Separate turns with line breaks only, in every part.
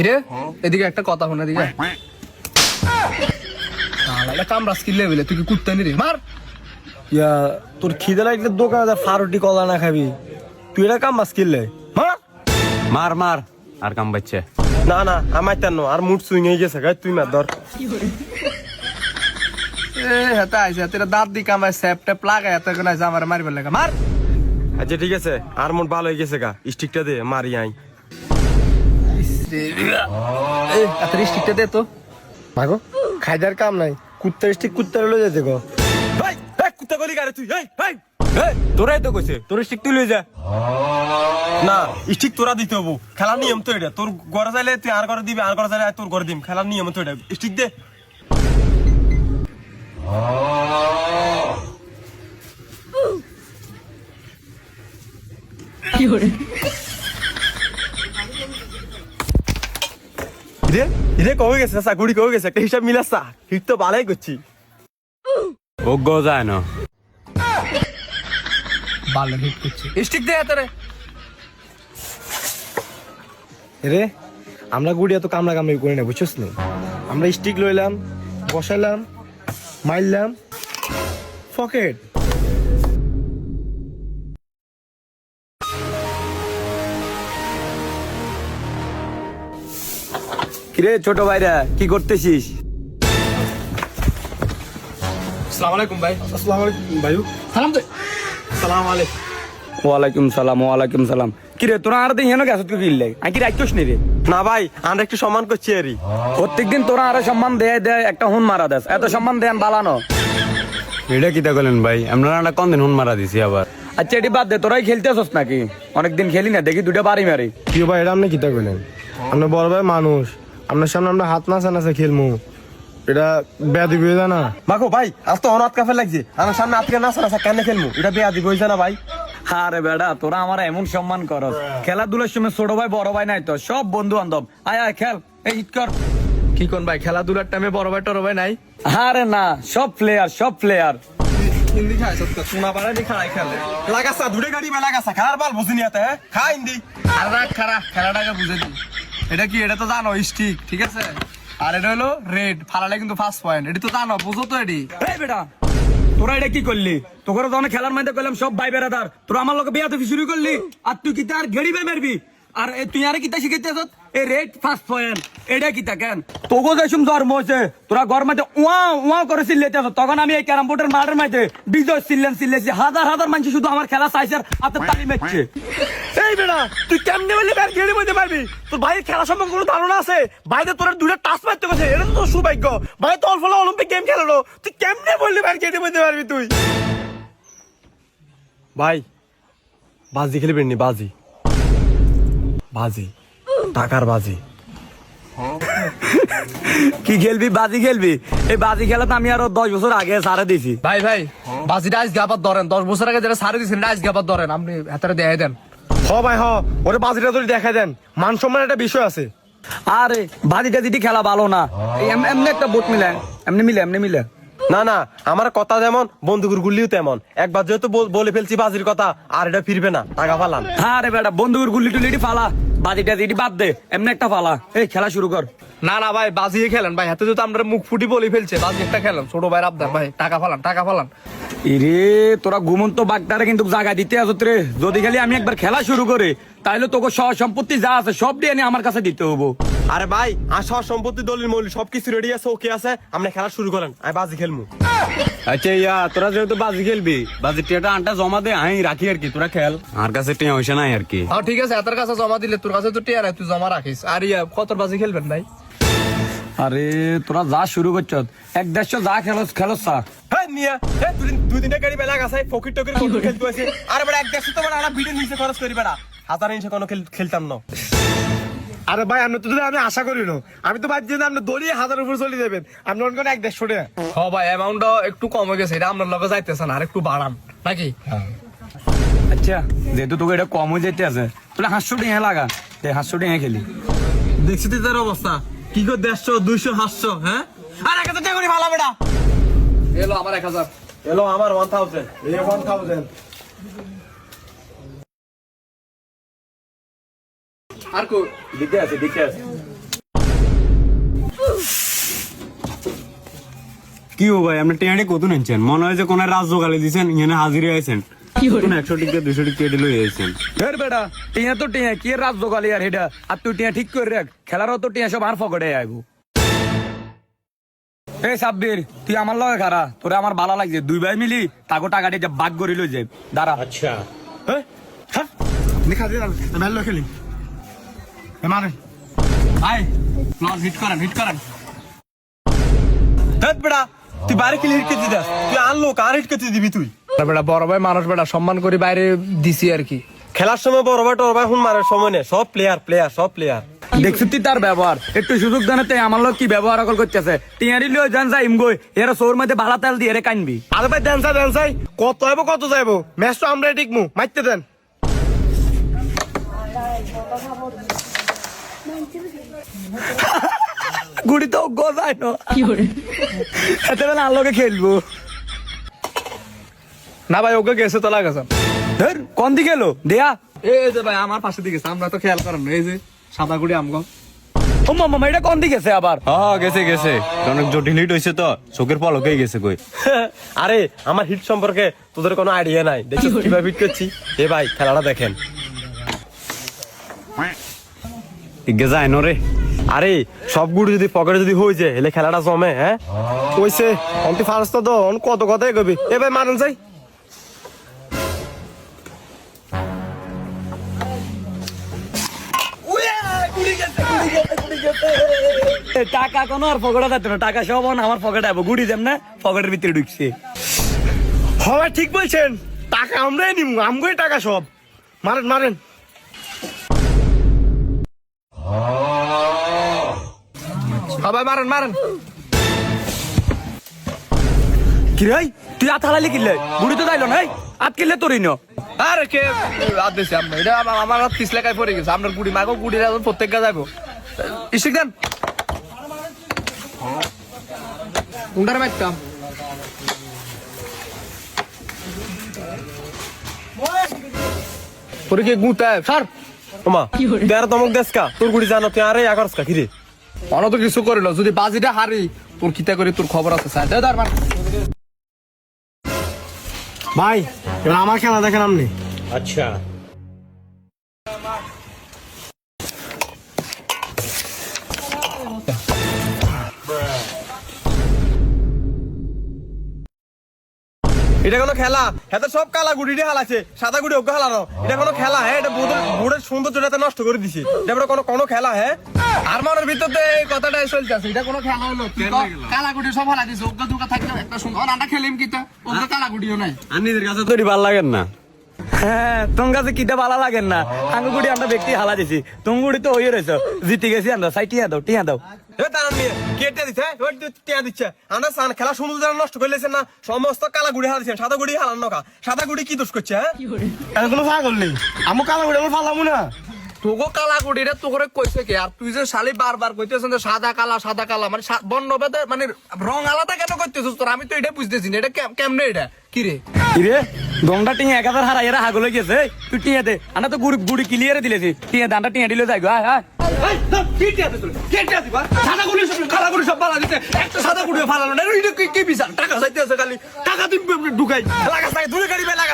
কিরে? এদিকে একটা কথা শোনা আলাদা কামড়া স্কিল লেভেলে? তুই কি কুত্তা নি রে? মার!
ইয়া তোর খিদে লাগলে দোকানে যা ফারুটি কলা না খাবি। তুই এটা কাম মাস কিনলে মার!
মার মার। আর কাম বাচ্চা
না না আমার তেন আর মুড সুইং হয়ে গেছে গাই তুই মার ধর।
এ হাতে আইছে তেরা দাঁত দি কামায় স্যাপ ট্যাপ লাগায় এত আইছে আমার মারিবার লাগা। মার!
আচ্ছা ঠিক আছে আর মুড ভালো হয়ে গেছে গা স্টিকটা দে মারি আই।
এত দে তো।
ভাগো খাইদার কাম নাই। কুত্তা স্টিক কুত্তা লয়ে যেতে গো ভাই এই কুত্তা গলি গারে তুই এই ভাই।
তোরাই তো কইছে তোর স্টিক তুই লই যা।
না স্টিক তোরা দিতে হব। খেলার নিয়ম তো এটা তোর ঘরে চাইলে তুই আর ঘরে দিবি আর ঘরে চাইলে তোর ঘরে দিম। খেলার নিয়ম তো এটা স্টিক দে। রে রে কবে গেছে চাচা গুড়ি কবে গেছে একটা হিসাব মিলাসা হিট তো ভালোই করছি।
ও গো যায় না।
ভালো হিট করছে। স্টিক দে এত রে।
আমরা গুড়ি এত কামড়া কামড়ি করি না বুঝছিস না? আমরা স্টিক লইলাম বসাইলাম মারলাম পকেট
কিরে ছোট ভাইরা কি করতেছিস?
আসসালামু আলাইকুম ভাই।
আসসালামু আলাইকুম ভাইউ
সালাম দে।
সালাম আলাইকুম
ওয়ালাইকুম সালাম ওয়ালাইকুম সালাম। কিরে তোরা আর দিন হেন গেছত কি লাই আই কি রাখছোস নি রে?
না ভাই আমরা একটু সম্মান করছি আরই
প্রত্যেকদিন তোরা আরও সম্মান দেয় দেয় একটা হুন মারা দেস। এত সম্মান দেন বালানো। এটা কিটা করলেন ভাই? আমরা কোন দিন হুন মারা দিছি আবার? আচ্ছা এটি বাদ দে তোরাই খেলতেছস নাকি? অনেকদিন খেলি না দেখি দুটা বাড়ি মারি।
কি ভাই এটা আপনি কিতা কইলেন? আমরা বড় ভাই মানুষ। আপনার সামনে আমরা হাত নাচা নাচা খেলমু। এটা বেয়াদি বই না। মাগো ভাই আজ তো অনাথ কাফে লাগছে। আমার সামনে আজকে নাচা নাচা কেন খেলমু? এটা বেয়াদি বই না ভাই।
আরে বেড়া তোরা আমার এমন সম্মান করস খেলাধুলার সময় ছোট ভাই বড় ভাই নাই তো সব বন্ধু বান্ধব আয় আয় খেল। এই হিট কর।
কি কোন ভাই খেলাধুলার টাইমে বড় ভাই টর ভাই নাই?
আরে না সব প্লেয়ার সব প্লেয়ার
হিন্দি খায় সত্যি সোনা পাড়া দি খাড়াই খেলে।
লাগাসা দুড়ে গাড়ি মে লাগাসা খার বাল বুঝিনি আতে হ্যাঁ? খা হিন্দি।
আর রাখ খারা খেলাটাকে বুঝে দি এটা কি, এটা তো জানো স্টিক ঠিক আছে? আর এটা হলো রেড ফালালে কিন্তু ফার্স্ট পয়েন্ট এটা তো জানো, বুঝো তো এটি।
বেটা, তোরা এটা কি করলি? তোকে অনেক খেলার মধ্যে করলাম সব ভাই বেড়াদার। তোরা আমার লোকে বিয়াতে শুরু করলি, আর তুই কি তার ঘেড়ি বে মারবি? আর তুই আর কি কিতা শিখাইতে এই রেড ফার্স্ট পয়েন্ট এটা কিতা কেন তোকে যেসম জন্ম হয়েছে তোরা ঘর মধ্যে উয়া উয়া করে আছত তখন আমি এই ক্যারাম বোর্ডের মাঠের মধ্যে বিজয় চিল্লেন চিল্লেছি হাজার হাজার মানুষ শুধু আমার খেলা চাইছে আর হাতে তালি মারছে।
এই বেড়া তুই কেমনে বললি ব্যাট গেড়ে মধ্যে পারবি? তোর ভাইয়ের খেলা সম্পর্কে কোনো ধারণা আছে? বাইরে তোর দুটো টাচ মারতে গেছে এটা তো তোর সৌভাগ্য। ভাই তোর ফলে অলিম্পিক গেম খেলালো। তুই কেমনে বললি ব্যাট গেড়ে মধ্যে পারবি তুই? ভাই বাজি খেলবেন নি বাজি। বাজি। টাকার বাজি।
কি খেলবি? বাজি খেলবি? এই বাজি খেলা তো আমি আরও দশ বছর আগে সারে দিছি।
ভাই ভাই বাজিটা আজ গাবার ধরেন। দশ বছর আগে যেটা সারে দিয়েছেন আজ গাবার ধরেন। আপনি হাতারে দেয় দেন।
হ ভাই হ। ওরে বাজিটা যদি দেন মান সম্মান একটা বিষয় আছে।
আরে বাজি টাজিটি খেলা ভালো না এমনি একটা বোট মিলে। এমনি মিলে এমনি মিলে।
না না আমার কথা যেমন বন্দুকের গুলিও তেমন। একবার যেহেতু বলে ফেলছি বাজির কথা আর এটা ফিরবে না। টাকা পালান
আরে বেটা বন্ধুর গুলি টুলি ফালা। বাজি টাজি বাদ দে এমনি একটা পালা। এই খেলা শুরু কর।
না না ভাই বাজিয়ে খেলেন ভাই। হাতে তো আমরা মুখ ফুটি বলে ফেলছে বাজি একটা খেলেন ছোট ভাই আবদার ভাই টাকা ফালান টাকা ফালান।
ইরে তোরা ঘুমন্ত বাগদারে কিন্তু জায়গা দিতে আসত রে। যদি খালি আমি একবার খেলা শুরু করে তাহলে তোকে সহ সম্পত্তি যা আছে সব দিয়ে আমার কাছে দিতে হব।
আরে ভাই আর সব সম্পত্তি দলিল মৌলি সবকিছু রেডি আছে ওকে আছে। আমরা খেলা শুরু করেন। আমি বাজি খেলমু।
আচ্ছা ইয়া তোরা যেহেতু বাজি খেলবি বাজি টিয়াটা আনটা জমা দে আমি রাখি আর কি তোরা খেল। আমার কাছে টিয়া হইছে নাই আর কি।
হ্যাঁ ঠিক আছে এত কাছে জমা দিলে তোর কাছে তো টিয়ার তুই জমা রাখিস। আর ইয়া কত বাজি খেলবেন ভাই?
আরে তোরা যা শুরু করছ এক দেড়শো যা খেলোস খেলোস সা।
হ্যাঁ মিয়া হ্যাঁ দুদিন দুই দিনের গাড়ি বেলা গাছে ফকির টকির কত খেলতে আছে আরে বেটা এক দেড়শো তো আমরা ভিডিও নিচে খরচ করি বেটা হাজার নিচে কোনো খেল- খেলতাম না। আরে ভাই আপনি তো আমি আশা করি না। আমি তো ভাবছি যে আপনি দড়িয়ে হাজার উপর চলে যাবেন। আপনি অন্য এক দেড়শো টাকা।
হ ভাই অ্যামাউন্টটা একটু কম হয়ে গেছে এটা আপনার লগে যাইতেছে না আর একটু বাড়ান নাকি?
আচ্ছা যেহেতু তোকে এটা কম হয়ে যেতে আছে তাহলে হাঁসশো টিয়া লাগা। দে হাঁসশো খেলি।
দেখছি তো তার অবস্থা। কি করে দেড়শো দুইশো হাজার হ্যাঁ? আর এক হাজার টাকা করে ভালো বেটা
এলো আমার এক হাজার।
এলো আমার ওয়ান থাউজেন্ড ওয়ান থাউজেন্ড
আছে আছে
কি হো ভাই আপনি কত নিচ্ছেন? মনে হয় যে কোন রাজ্য হাজির হয়েছেন
ঠিক টিয়া তুই দুই ভাই মিলি টাকা বাগ দাঁড়া। আচ্ছা।
দেখা মানে
ভাই লস হিট করেন হিট করেন।
দেখ বেটা তুই বাইরে খেলে হিট করতে দাস তুই আনলো কার হিট করতে দিবি তুই।
বেটা বড় ভাই মানুষ বেটা সম্মান করে বাইরে দিছি আর কি।
খেলার সময় বড় ভাই টর ভাই হুন মারার সময় নেই। সব প্লেয়ার প্লেয়ার সব প্লেয়ার
দেখছি তুই তার ব্যবহার। একটু সুযোগ জানাতে আমার লোক কি ব্যবহার আকল করতেছে। টিয়ারি লিও জান যাই ইমগই এরা সোর মধ্যে ভালা তেল দিয়ে এরে কানবি
আরে ভাই ড্যান্সার ড্যান্সাই কত আইবো কত যাইবো? ম্যাচ তো আমরা টিকমু। মারতে দেন।
গুড়ি তো গোজাই ন। এতে বেলা আলোকে খেলব।
না ভাই ওকে গেছে তো লাগাছে
ধর কোন দিকে এলো? দেয়া।
এই যে ভাই আমার পাশে দিকে আমরা তো খেয়াল করেন এই যে সাদা গুড়ি আমগো।
ও মামা এটা কোন দিকে গেছে আবার?
হ্যাঁ গেছে গেছে। অনেক জটিল হিট হয়েছে তো চোখের পলকেই গেছে কই।
আরে আমার হিট সম্পর্কে তোদের কোনো আইডিয়া নাই। দেখিস কীভাবে হিট করছি। এ ভাই খেলাটা দেখেন।
ন রে।
আরে সব গুড়ি যদি পকেটে যদি হয়ে যায় এলে খেলাটা জমে হ্যাঁ? কইছে অন্তি ফার্স্ট তো অন কত কথাই কবি এ ভাই মারুন যাই
টাকা কোনো আর পকেটে যাচ্ছে না টাকা সব অন আমার পকেটে আইবো গুড়ি যেম না পকেটের ভিতরে ঢুকছে।
হয় ঠিক বলছেন। টাকা আমরাই নিমু আমগোই টাকা সব। মারেন মারেন।
ভাই মারেন মারেন।
কি রে তুই আত হালালি কিনলে? গুড়ি তো যাইলো নাই আত কিনলে তোরই ন।
আরে কে রাত দিছে আমরা এটা আমা- আমার রাত পিছলে কাই পড়ে গেছে। আপনার গুড়ি মাগো গুড়ি রাত প্রত্যেক গা যাব ইস্টিক দেন। উন্ডার মাইতাম পরে কি গুতায়? স্যার
ওমা তুই আর তমক দেশকা তোর গুড়ি জানো তুই আরে এগারোস কা কিরে
অন তো কিছু করিল যদি বাজিটা হারি তোর কিতা করি তোর খবর আছে স্যার। দে মার।
ভাই এবার আমার খেলা দেখেন আপনি এটা কোনো খেলা। এত সব কালা গুড়ি হালাছে সাদা গুড়ি ওকে হালানো। এটা কোনো খেলা হ্যাঁ? এটা বোর্ডের সৌন্দর্যটা নষ্ট করে দিছে। এটা কোনো কোনো খেলা হ্যাঁ?
আর মনের ভিতর তো এই কথাটাই চলতেছে। এটা কোনো খেলা হলো। কালা গুড়ি সব হালা দিছে ওকে দুকা থাকলে একটা সুন্দর আন্ডা খেলিম কিতা ওকে কালাগুড়িও নাই।
আর নিজের কাছে তৈরি ভালো লাগেন না।
হ্যাঁ তোমার কাছে কিটা ভালো লাগেন না? আঙ্গুগুড়ি আমরা ব্যক্তি হালা দিছি। তুমগুড়ি তো হয়ে রয়েছো জিতে গেছি আমরা সাই টিয়া দাও টিয়া দাও।
এ দাঁড়ান নিয়ে কেটে দিচ্ছে টিয়া দিচ্ছে। আমরা সান খেলা সৌন্দর্য নষ্ট করে না। সমস্ত কালা গুড়ি হালাছেন সাদা গুড়ি হালান নকা। সাদা গুড়ি কি দোষ করছে হ্যাঁ? কোনো পাগল নেই। আমি কালা গুড়ি আমার ফালামু না।
তোকে কালা করি রে তোকে কইছে কি? আর তুই যে শালি বারবার কইতেছ যে সাদা কালা সাদা কালা মানে বর্ণ ভেদে মানে রং আলাদা কেন কইতেছিস তোর? আমি তো এটা বুঝতেছি না। এটা কেম- কেমনে এটা? কি রে?
কিরে? দমটা টিঙে এক হাজার হারাই হাগলে গেছে তুই টিয়া দে। আমরা তো গুড়ি গুড়ি ক্লিয়ারে দিলেছি। টিয়া দানটা টিয়া দিলে যাই গো আয়। আয়
কালাগুড়ি সব পালা দিতে একটা সাদা গুড়ি ফালানো না এটা কি কি বিচার? টাকা চাইতে আছে খালি। টাকা তুমি ঢুকাই।
লাগাস না দূরে গাড়ি বেলা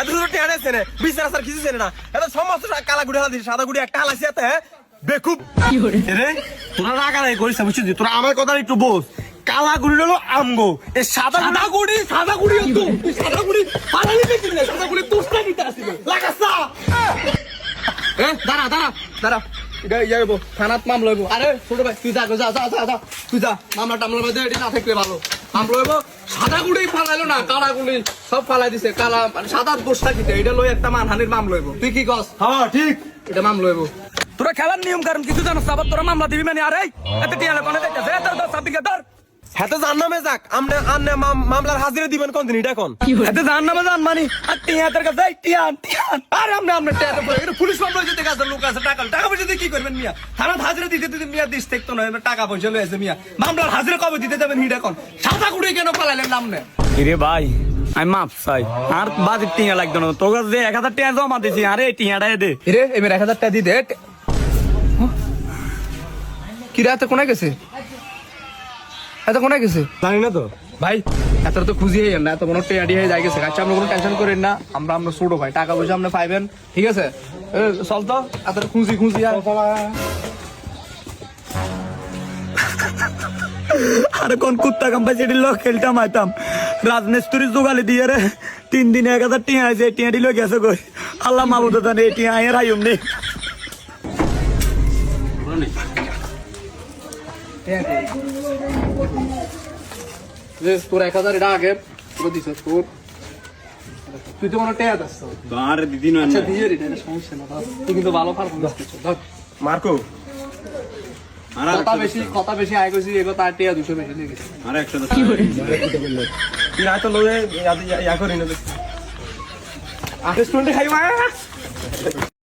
এত দূরে টিয়া নেছে না। বিশ কিছু চেনে না। এত সমস্ত কালা গুড়ি হালা দিছে সাদা গুড়ি একটা হালাছি এতে বেকুব। রে তোরা রাগারাই করিস বুঝছিস তোরা আমার কথা একটু বোঝ। কালা গুড়ি হলো আমগো। এই সাদা সাদা গুড়ি সাদা গুড়ি তো সাদা গুড়ি পালালি দেখি না সাদা গুড়ি তোস্তা নিতে আসিবে। লাগাস
এ দাঁড়া দাঁড়া দাঁড়া। এটা ইয়ে হইবো থানাত মামলা হইবো আরে ছোট ভাই তুই যা গো, যা যা যা যা তুই যা। মামলা টামলা বাদে এটি না থাকলে ভালো। মামলা হইবো সাদা গুড়ি ফালাইলো না কালা সব ফালাই দিছে কালা মানে সাদা দোষটা কিতে এটা লই একটা মানহানির মামলা হইবো তুই কি কস
হ্যাঁ ঠিক।
এটা মামলা হইবো
তোরা খেলার নিয়ম কারণ কিছু জানো আবার তোরা মামলা দিবি মানে আরে এত টিয়া কোনে দেখতেছে এত দশ সাবিকে ধর
হ্যাঁ তো জান নামে যাক। আমনে আন্নে মামলার হাজিরা দিবেন কোন দিন এটা কোন?
এত জান না জান মানি। আর টিয়া তোর কাছে টিয়া টিয়া
আরে পড়ে এটা পুলিশ মামলা হইছে দেখা লোক আছে টাকা টাকা পয়সা দিয়ে কি করবেন মিয়া? থানা হাজিরা দিতে দিতে মিয়া দিস দেখতো না টাকা পয়সা লয়ে আছে মিয়া। মামলার হাজিরা কবে দিতে যাবেন হিডা কোন? সাদা গুড়ি কেন ফালাইলেন নাম নে
ভাই আমি মাপ চাই। আর বাজেট টিয়া লাগতো না। তোর কাছে যে এক হাজার টিয়া জমা দিছি আরে টিয়াটা দে।
রে এবার এক হাজার টাকা দিয়ে দে কি রাতে কোনে গেছে? এত কোনে গেছে?
জানি না তো।
ভাই এত তো খুঁজি হয়ে না এত কোনো টেয়াডি হয়ে যাই গেছে আচ্ছা আপনি কোনো টেনশন করেন না আমরা আমরা ছোট ভাই টাকা পয়সা আপনি পাইবেন ঠিক আছে? চল তো এত খুঁজি খুঁজি আর
আরে কোন কুত্তা কাম্পাই সেটি লোক খেলতাম আইতাম রাজমিস্ত্রি জোগালি দিয়ে রে তিন দিনে এক হাজার টিয়া আছে টিয়া দিল গেছে কই? আল্লাহ মাবুদ জানে এই টিয়া আয়ের আইম নেই।
তোর এক হাজার এটা আগে তোর দিছ তোর। তুই তো আসছ
আর দিদি নয়
আচ্ছা দিয়ে রে এটা সমস্যা না তুই কিন্তু ভালো পারফরমেন্স করছিস ধর।
মার্কো।
আর
কথা বেশি কথা বেশি আয় করছি এগো তার টেয়া দুশো বেশি দিয়ে গেছে।
আর একশো দশ।
না তো লোকে ইয়া করি না। রেস্টুরেন্টে খাই মা